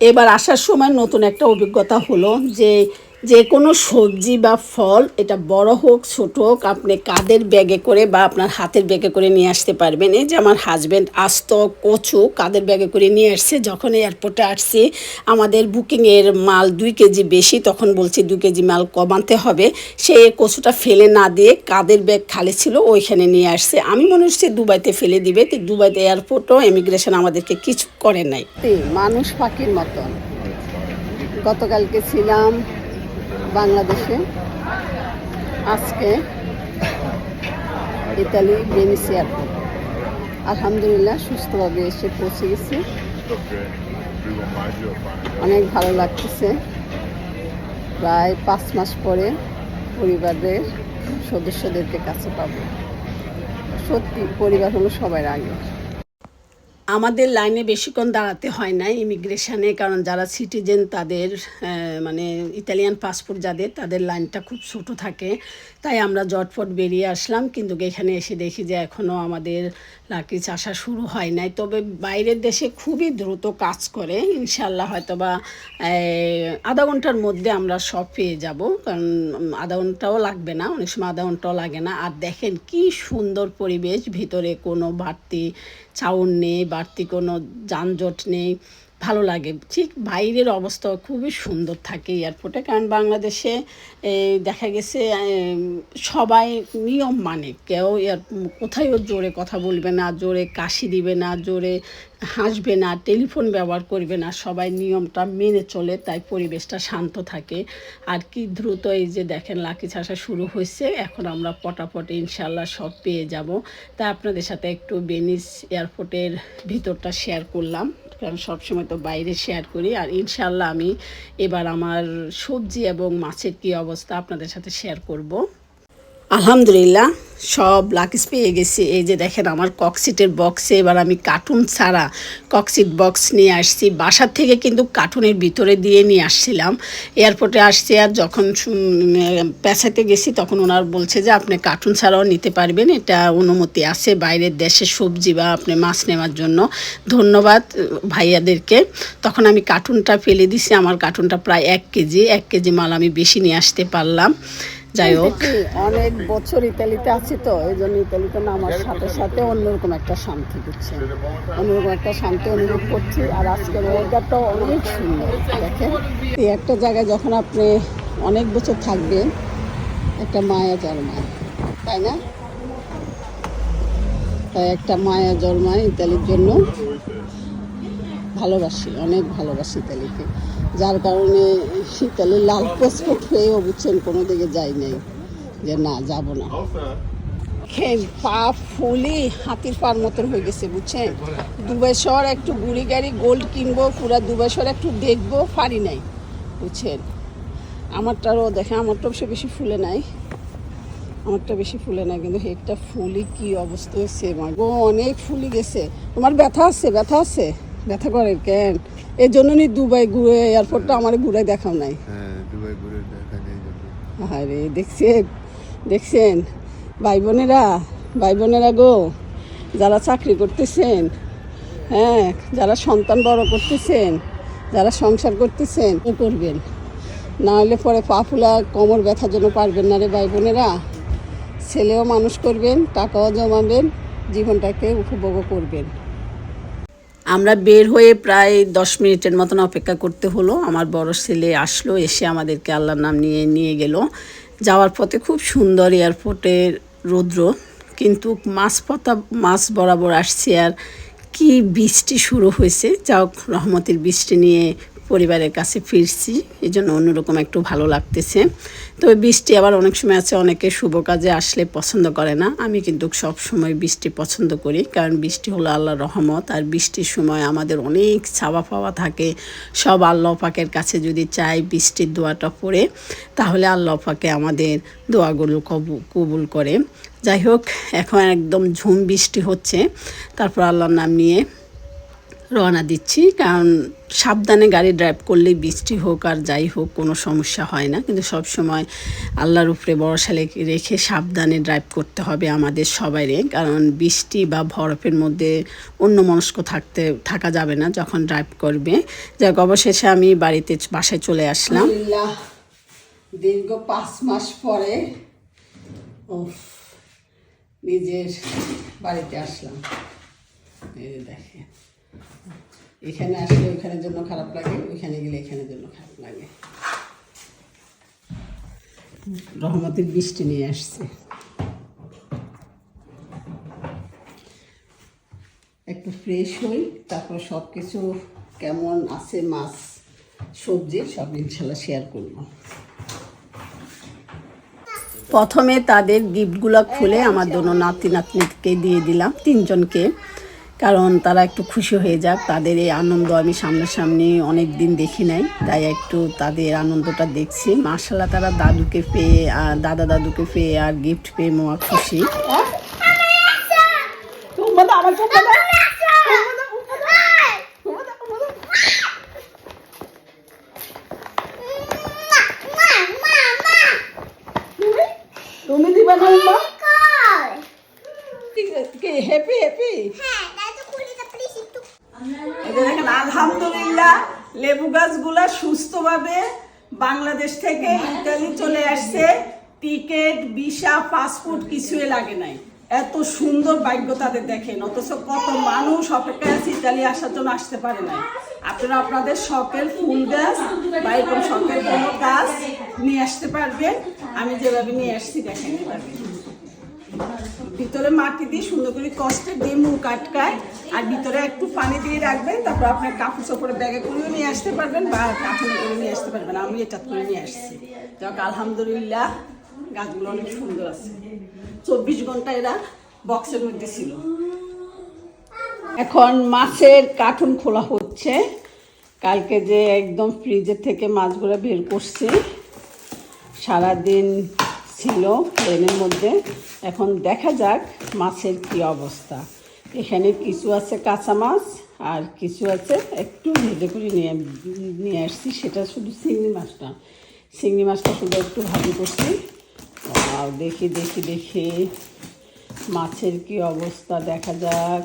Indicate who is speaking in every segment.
Speaker 1: এবার আসার সময় নতুন একটা অভিজ্ঞতা হলো যে যে কোনো সবজি বা ফল, এটা বড় হোক, ছোট হোক, আপনি কাদের ব্যাগে করে বা আপনার হাতের ব্যাগে করে নিয়ে আসতে পারবেন। এই যে আমার হাজব্যান্ড আস্ত কচু কাদের ব্যাগে করে নিয়ে আসছে, যখন এয়ারপোর্টে আসছি, আমাদের বুকিংয়ের মাল দুই কেজি বেশি, তখন বলছি দুই কেজি মাল কমাতে হবে। সে কচুটা ফেলে না দিয়ে কাদের ব্যাগ খালি ছিল, ওইখানে নিয়ে আসছে। আমি মনে হচ্ছে দুবাইতে ফেলে দিবে, তো দুবাইতে এয়ারপোর্টও ইমিগ্রেশন আমাদেরকে কিছু করে নাই। মানুষ পাখির মতন। গতকালকে ছিলাম বাংলাদেশে, আজকে ইতালি ভেনিস এয়ারপোর্ট আলহামদুলিল্লাহ সুস্থভাবে এসে পৌঁছে গেছি। অনেক ভালো লাগতেছে। প্রায় পাঁচ মাস পরে পরিবারের সদস্যদেরকে কাছে পাবো। সত্যি, পরিবার হলো সবার আগে। আমাদের লাইনে বেশিক্ষণ দাঁড়াতে হয় না ইমিগ্রেশনে, কারণ যারা সিটিজেন তাদের মানে ইতালিয়ান পাসপোর্ট যাদের, তাদের লাইনটা খুব ছোটো থাকে। তাই আমরা জটফট বেরিয়ে আসলাম, কিন্তু এখানে এসে দেখি যে এখনও আমাদের লাকিজ আসা শুরু হয় নাই। তবে বাইরের দেশে খুবই দ্রুত কাজ করে। ইনশাল্লাহ হয়তো বা আধা ঘণ্টার মধ্যে আমরা সব পেয়ে যাব, কারণ আধা ঘন্টাও লাগবে না, অনেক সময় আধা ঘন্টাও লাগে না। আর দেখেন কি সুন্দর পরিবেশ, ভিতরে কোনো বাড়তি চাউন নেই বাড়তি কোনো যানজট নেই। ভালো লাগে। ঠিক বাইরের অবস্থা খুবই সুন্দর থাকে এয়ারপোর্টে কারণ বাংলাদেশে দেখা গেছে সবাই নিয়ম মানে। কেউ এয়ার কোথায়ও জোরে কথা বলবে না, জোরে কাশি দিবে না, জোরে হাসবে না, টেলিফোন ব্যবহার করবে না। সবাই নিয়মটা মেনে চলে, তাই পরিবেশটা শান্ত থাকে। আর কি দ্রুত এই যে দেখেন লাকি ছাসা শুরু হয়েছে, এখন আমরা পটাপট ইনশাল্লাহ সব পেয়ে যাব। তাই আপনাদের সাথে একটু বেনিস এয়ারপোর্টের ভিতরটা শেয়ার করলাম। কারণ সবসময় তো বাইরে শেয়ার করি। আর ইনশাল্লাহ আমি এবার আমার সবজি এবং মাছের কী অবস্থা আপনাদের সাথে শেয়ার করব। আলহামদুলিল্লাহ, সব লাকিস পেয়ে গেছি। এই যে দেখেন আমার ককসিটের বক্সে এবার আমি কার্টুন ছাড়া ককসিট বক্স নিয়ে আসছি। বাসার থেকে কিন্তু কার্টুনের ভিতরে দিয়ে নিয়ে আসছিলাম। এয়ারপোর্টে আসছি আর যখন পেঁচাতে গেছি, তখন ওনার বলছে যে, আপনি কার্টুন ছাড়াও নিতে পারবেন। এটা অনুমতি আছে বাইরের দেশে সবজি বা আপনি মাছ নেওয়ার জন্য। ধন্যবাদ ভাইয়াদেরকে। তখন আমি কার্টুনটা ফেলে দিছি। আমার কার্টুনটা প্রায় এক কেজি। এক কেজি মাল আমি বেশি নিয়ে আসতে পারলাম। যাই হোক। অনেক বছর ইতালিতে আছি তো এই জন্য ইতালিতে নামার সাথে সাথে অন্যরকম একটা শান্তি দিচ্ছে। অন্যরকম একটা শান্তি অনুভব করছি আর আজকের ওয়েদারটাও অনেক সুন্দর দেখেন। এই একটা জায়গায় যখন আপনি অনেক বছর থাকবেন একটা মায়া জন্মায় তাই না? তাই একটা মায়া জন্মায় ইতালির জন্য। ভালোবাসি অনেক ভালোবাসি ইতালিকে। যার কারণে ইতালির লাল পাসপোর্ট হয়েও বুঝছেন কোনো দিকে যাই নাই যে না, যাব না। পা, ফুলি হাতির পার মতন হয়ে গেছে, বুঝছেন? দুবাই একটু গুড়ি গাড়ি, গোল্ড কিনবো, পুরা দুবাই একটু দেখব পারি নাই, বুঝছেন? আমারটারও দেখে, আমারটাও সে বেশি ফুলে নাই। আমারটা বেশি ফুলে না কিন্তু একটা ফুলি কি অবস্থা হয়েছে মা গো অনেক ফুলি গেছে। তোমার ব্যথা আছে ব্যথা আছে? ব্যথা করে কেন? এই জন্য নি দুবাই ঘুরে এয়ারপোর্টটা আমার ঘুরে দেখাও নাই।
Speaker 2: হ্যাঁ দুবাই ঘুরে দেখা নেই
Speaker 1: আরে দেখছেন দেখছেন। ভাই বোনেরা ভাই বোনেরা গো যারা চাকরি করতেছেন হ্যাঁ যারা সন্তান বড় করতেছেন যারা সংসার করতেছেন ও করবেন। না হলে পরে পা ফুলা কোমর ব্যথার জন্য পারবেন না রে ভাই বোনেরা। ছেলেও মানুষ করবেন টাকাও জমাবেন জীবনটাকে উপভোগও করবেন। আমরা বের হয়ে প্রায় দশ মিনিটের মতন অপেক্ষা করতে হলো। আমার বড় ছেলে আসলো, এসে আমাদেরকে আল্লাহর নাম নিয়ে নিয়ে গেল। যাওয়ার পথে খুব সুন্দর এয়ারপোর্টের রৌদ্র, কিন্তু মাছ পথা মাছ বরাবর আসছে আর কি বৃষ্টি শুরু হয়েছে। যাও রহমতের বৃষ্টি নিয়ে পরিবারের কাছে ফিরছি এই জন্য অন্যরকম একটু ভালো লাগতেছে। তবে বৃষ্টি আবার অনেক সময় আছে, অনেকে শুভ কাজে আসলে পছন্দ করে না। আমি কিন্তু সব সময় বৃষ্টি পছন্দ করি, কারণ বৃষ্টি হলো আল্লাহর রহমত। আর বৃষ্টির সময় আমাদের অনেক ছাওয়া পাওয়া থাকে। সব আল্লাহ পাকের কাছে যদি চাই বৃষ্টির দোয়াটা পড়ে, তাহলে আল্লাহ পাকে আমাদের দোয়াগুলো কবু কবুল করে। যাই হোক, এখন একদম ঝুম বৃষ্টি হচ্ছে। তারপর আল্লাহর নাম নিয়ে রওনা দিচ্ছি, কারণ সাবধানে গাড়ি ড্রাইভ করলে বৃষ্টি হোক আর যাই হোক কোনো সমস্যা হয় না। কিন্তু সব সময় আল্লাহর উপরে ভরসা রেখে- সাবধানে ড্রাইভ করতে হবে আমাদের সবাইরে, কারণ বৃষ্টি বা বরফের মধ্যে অন্য মনস্ক থাকতে, থাকা যাবে না যখন ড্রাইভ করবে। যাক, অবশেষে আমি বাড়িতে বাসায় চলে আসলাম। দীর্ঘ পাঁচ মাস পরে নিজের বাড়িতে আসলাম। দেখে এখানে আসলে ওইখানের জন্য খারাপ লাগে ওইখানে গেলে এখানের জন্য খারাপ লাগে। রহমতের বৃষ্টি নিয়ে আসছে। একটু ফ্রেশ হই তারপর সব কিছু কেমন আছে মাছ সবজি সব ইনশাল্লাহ শেয়ার করব। প্রথমে তাদের গিফটগুলো খুলে আমার দোনো নাতি নাতনিকে দিয়ে দিলাম তিনজনকে। কারণ তারা একটু খুশি হয়ে যাক। তাদের এই আনন্দ আমি সামনাসামনি অনেক দিন দেখি নাই তাই একটু তাদের আনন্দটা দেখছি। মার্শাল্লাহ তারা দাদুকে পেয়ে দাদা দাদুকে পেয়ে আর গিফট পেয়ে মোয়া খুশি। তুমি দিবা না হ্যাপি হ্যাপি এই যে দেখেন আলহামদুলিল্লাহ লেবু গাছগুলা সুস্থভাবে বাংলাদেশ থেকে ইতালি চলে আসছে। টিকেট, ভিসা, পাসপোর্ট কিছুই লাগে নাই। এত সুন্দর ভাগ্য তাদের দেখেন। অথচ কত মানুষ অপেক্ষায় আছে ইতালি আসার জন্য আসতে পারে নাই। আপনারা আপনাদের শখের ফুল গাছ বা এরকম শখের কোনো গাছ নিয়ে আসতে পারবেন। আমি যেভাবে নিয়ে আসছি, দেখেন ভিতরে মাটি দিয়ে সুন্দর করে কষ্টে দিয়ে মুখ আটকায় আর ভিতরে একটু পানি দিয়ে রাখবেন, তারপর আপনার কাপড় চোপড়ে ব্যাগে করেও নিয়ে আসতে পারবেন বা কাঠুনে করে নিয়ে আসতে পারবেন। আমি এটা করে নিয়ে আসছি। যাক, আলহামদুলিল্লাহ, গাছগুলো অনেক সুন্দর আছে। চব্বিশ ঘণ্টা এরা বক্সের মধ্যে ছিল। এখন মাছের কার্টুন খোলা হচ্ছে। কালকে যে একদম ফ্রিজের থেকে মাছগুলো বের করছি, সারাদিন ছিল প্লেনের মধ্যে। এখন দেখা যাক মাছের কি অবস্থা। এখানে কিছু আছে কাঁচা মাছ, আর কিছু আছে একটু ভেজে করে নিয়ে নিয়ে আসছি, সেটা শুধু চিংড়ি মাছটা। চিংড়ি মাছটা শুধু একটু ভাজি করছি। আর দেখি দেখি দেখি। মাছের কি অবস্থা, দেখা যাক।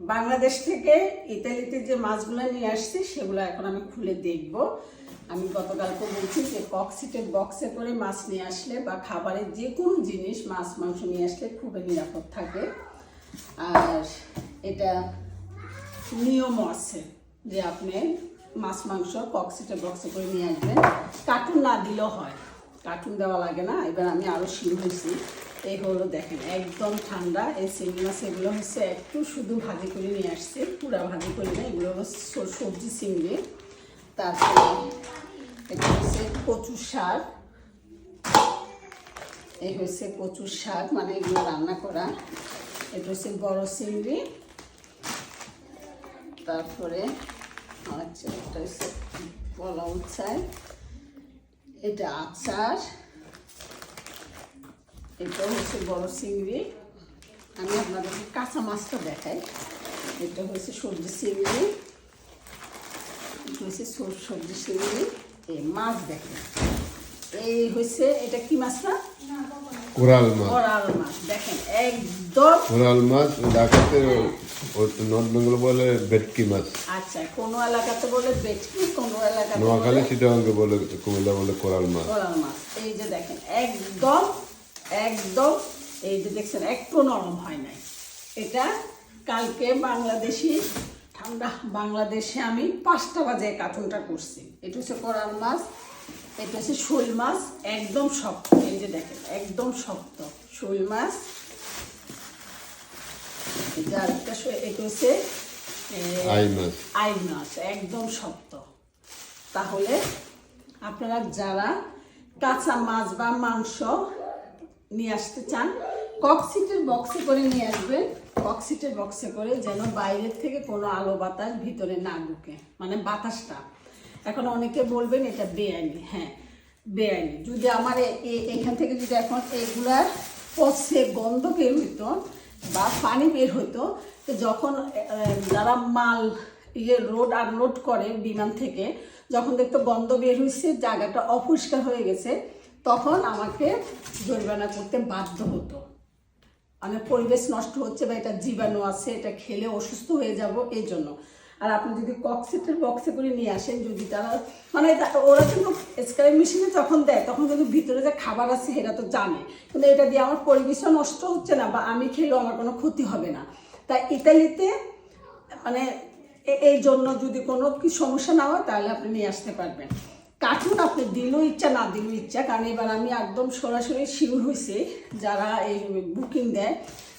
Speaker 1: বাংলাদেশ থেকে ইতালিতে যে মাছগুলো নিয়ে আসছি, সেগুলো এখন আমি খুলে দেখব। আমি গতকালকে বলছি যে কক্সিটের বক্সে করে মাছ নিয়ে আসলে বা খাবারের যে কোনো জিনিস, মাছ, মাংস নিয়ে আসলে খুবই নিরাপদ থাকে। আর এটা নিয়মও আছে যে আপনি মাছ, মাংস কক্সিটের বক্সে করে নিয়ে আসবেন। কার্টুন না দিলেও হয়। কার্টুন দেওয়া লাগে না। এবার আমি আরও শিল হয়েছি। এই হলো দেখেন, একদম ঠান্ডা। এই চিংড়ি মাছ এগুলো হচ্ছে একটু শুধু ভাজি করে নিয়ে আসছে। পুরা ভাজি করে না, এগুলো হলো সবজি চিংড়ি তারপরে এটা হচ্ছে কচু শাক। এই হচ্ছে কচুর শাক মানে এগুলো রান্না করা। এটা হচ্ছে বড় চিংড়ি। তারপরে আচ্ছা এটা হচ্ছে পলা উচ্ছায় এটা আচার। এটা হচ্ছে বড় চিংড়ি। আমি আপনাদেরকে কাঁচা মাছটা দেখাই। এটা হচ্ছে সবজি চিংড়ি। হচ্ছে সবজি চিংড়ি এই মাছ দেখেন। এই হচ্ছে এটা কি মাছ না
Speaker 2: কোরাল মাছ।
Speaker 1: করাল মাছ দেখেন একদম
Speaker 2: কোরাল মাছ ঢাকাতে নর্থ বেঙ্গল বলে ভেটকি মাছ।
Speaker 1: আচ্ছা কোনো এলাকাতে বলে বেটকি কোনো এলাকাতে
Speaker 2: নোয়াখালী চিটাগাঙ্গে বলে কুমিল্লা বলে কোরাল মাছ।
Speaker 1: কোরাল মাছ। এই যে দেখেন একদম একদম এই যে দেখছেন একটু নরম হয় নাই। এটা কালকে বাংলাদেশি ঠান্ডা বাংলাদেশে আমি পাঁচটা বাজে কার্টুনটা করছি। এটা হচ্ছে কোরাল মাছ এটা হচ্ছে শোল মাছ একদম শক্ত। এই যে দেখেন একদম শক্ত শোল মাছ। আরেকটা এটা হচ্ছে
Speaker 2: আই মাছ।
Speaker 1: একদম শক্ত। তাহলে আপনারা যারা কাঁচা মাছ বা মাংস নিয়ে আসতে চান ককসিটের বক্সে করে নিয়ে আসবেন। ককসিটের বক্সে করে যেন বাইরের থেকে কোনো আলো বাতাস ভিতরে না ঢুকে। মানে বাতাসটা। এখন অনেকে বলবেন এটা বেআইনি। হ্যাঁ বেআইনি। যদি আমার এখান থেকে যদি এখন এগুলার পচে গন্ধ বের হইতো বা পানি বের হতো তো যখন যারা মাল ইয়ে রোড আনলোড করে বিমান থেকে, যখন দেখতো গন্ধ বের হয়েছে জায়গাটা অপরিষ্কার হয়ে গেছে, তখন আমাকে জরিমানা করতে বাধ্য হতো। মানে পরিবেশ নষ্ট হচ্ছে বা এটা জীবাণু আছে, এটা খেলে অসুস্থ হয়ে যাব এই জন্য। আর আপনি যদি কক্সিটের বক্সে করে নিয়ে আসেন, যদি তারা মানে ওরা কিন্তু স্ক্রাই মেশিনে যখন দেয়, তখন কিন্তু ভিতরে যে খাবার আছে সেটা তো জানে। কিন্তু এটা দিয়ে আমার পরিবেশও নষ্ট হচ্ছে না বা আমি খেলেও আমার কোনো ক্ষতি হবে না। তাই ইতালিতে মানে এই জন্য যদি কোনো কি সমস্যা না হয়, তাহলে আপনি নিয়ে আসতে পারবেন। কার্টুন আপনি, দিলেও ইচ্ছা, না দিলেও ইচ্ছা, কারণ এবার আমি একদম সরাসরি শিওর হয়েছি যারা এই বুকিং দেয়,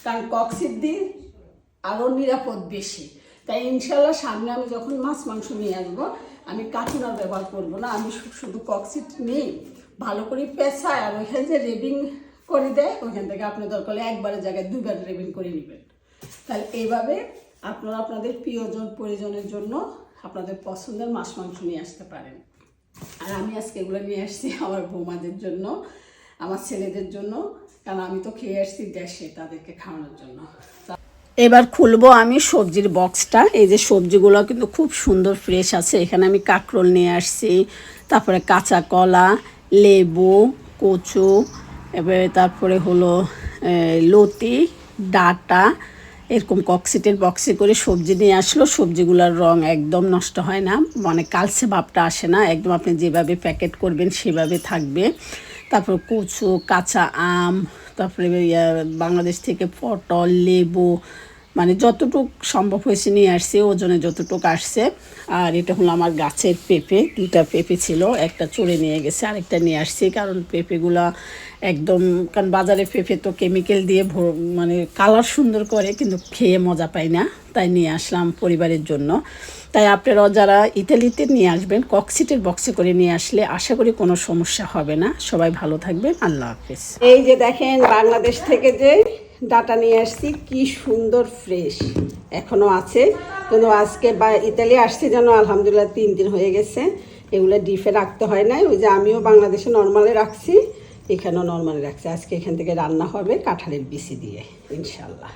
Speaker 1: কারণ কক্সির দিন আরও নিরাপদ বেশি। তাই ইনশাল্লাহ সামনে আমি যখন মাছ, মাংস নিয়ে আসব, আমি কার্টুন আর ব্যবহার করব না। আমি শুধু কক্সিট নিই, ভালো করে পেঁচায় আর ওইখানে যে রেবিং করে দেয়, ওইখান থেকে আপনি দরকার একবারের জায়গায় দুবার রেবিং করে নেবেন। তাহলে এইভাবে আপনারা, আপনাদের প্রিয়জন, পরিজনের জন্য আপনাদের পছন্দের মাছ, মাংস নিয়ে আসতে পারেন। আর আমি আজকে এগুলো নিয়ে আসছি আমার বৌমাদের জন্য, আমার ছেলেদের জন্য। কারণ আমি তো খেয়ে আসছি দেশে তাদেরকে খাওয়ানোর জন্য। এবার খুলবো আমি সবজির বক্সটা এই যে সবজিগুলো কিন্তু খুব সুন্দর ফ্রেশ আছে। এখানে আমি কাঁকরোল নিয়ে আসছি, তারপরে কাঁচা কলা, লেবু, কচু, এবারে তারপরে হলো লতি, ডাটা এরকম কক্সিটের বক্সে করে সবজি নিয়ে আসলো, সবজিগুলোর রং একদম নষ্ট হয় না মানে কালসে ভাবটা আসে না, একদম আপনি যেভাবে প্যাকেট করবেন সেভাবে থাকবে। তারপর কচু, কাঁচা আম, তারপরে বাংলাদেশ থেকে পটল, লেবু মানে যতটুক সম্ভব হয়েছে নিয়ে আসছে, ওজনে যতটুক আসছে। আর এটা হলো আমার গাছের পেঁপে, দুইটা পেঁপে ছিল, একটা চড়ে নিয়ে গেছে, আরেকটা নিয়ে আসছি, কারণ পেঁপেগুলা একদম, কারণ বাজারে পেঁপে তো কেমিক্যাল দিয়ে মানে কালার সুন্দর করে, কিন্তু খেয়ে মজা পাই না, তাই নিয়ে আসলাম পরিবারের জন্য। তাই আপনারাও যারা ইতালিতে নিয়ে আসবেন কক্সিটের বক্সে করে নিয়ে আসলে আশা করি কোনো সমস্যা হবে না। সবাই ভালো থাকবেন, আল্লাহ হাফিজ। এই যে দেখেন, বাংলাদেশ থেকে যে ডাটা নিয়ে আসছি, কি সুন্দর ফ্রেশ এখনও আছে। কিন্তু আজকে বা ইতালি আসছি যেন, আলহামদুলিল্লাহ তিন দিন হয়ে গেছে। এগুলো ডিপে রাখতে হয় নাই। ওই যে আমিও বাংলাদেশে নর্মালে রাখছি, এখানেও নর্মালে রাখছি। আজকে এখান থেকে রান্না হবে কাঁঠালের বিসি দিয়ে, ইনশাল্লাহ।